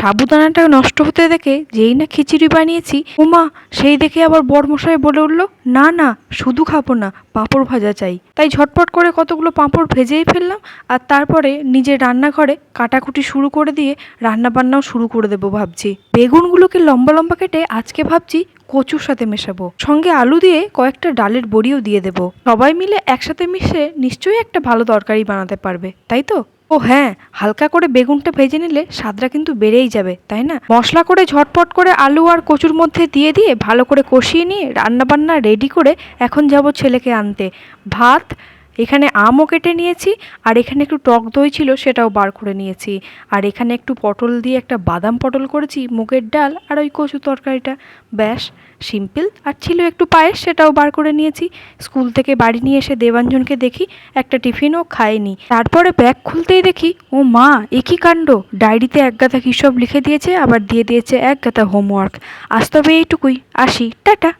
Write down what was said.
সাবুদানাটা নষ্ট হতে দেখে যেই না খিচুড়ি বানিয়েছি, উমা, সেই দেখে আবার বরমশাই বলে উঠল, না না, শুধু খাব না, পাঁপড় ভাজা চাই। তাই ঝটপট করে কতগুলো পাঁপড় ভেজেই ফেললাম আর তারপরে নিজের রান্নাঘরে কাটাকুটি শুরু করে দিয়ে রান্না বান্নাও শুরু করে দেবো ভাবছি। বেগুনগুলোকে লম্বা লম্বা কেটে আজকে ভাবছি কচুর সাথে মেশাবো। সঙ্গে আলু দিয়ে কয়েকটা ডালের বড়িও দিয়ে দেবো। সবাই মিলে একসাথে মিশে নিশ্চয়ই একটা ভালো তরকারি বানাতে পারবে, তাই তো? ও হ্যাঁ হালকা করে বেগুনটা ভেজে নিলে স্বাদটা কিন্তু বেড়েই যাবে, তাই না? মশলা করে ঝটপট করে আলু আর কচুর মধ্যে দিয়ে দিয়ে ভালো করে কষিয়ে নিয়ে রান্নাবান্না রেডি করে এখন যাব ছেলেকে আনতে। ভাত এখানে আমও কেটে নিয়েছি, আর এখানে একটু টক দই ছিল সেটাও বার করে নিয়েছি। আর এখানে একটু পটল দিয়ে একটা বাদাম পটল করেছি, মুগের ডাল আর ওই কচু তরকারিটা। ব্যাস, সিম্পল। আর ছিল একটু পায়েস, সেটাও বার করে নিয়েছি। স্কুল থেকে বাড়ি নিয়ে এসে দেবাঞ্জনকে দেখি, একটা টিফিনও খায়নি। তারপরে ব্যাগ খুলতেই দেখি, ও মা, এ কী কাণ্ড? ডায়েরিতে এক গাদা কী সব লিখে দিয়েছে, আবার দিয়ে দিয়েছে এক গাদা হোমওয়ার্ক। আজ তবে এইটুকুই, আসি, টাটা।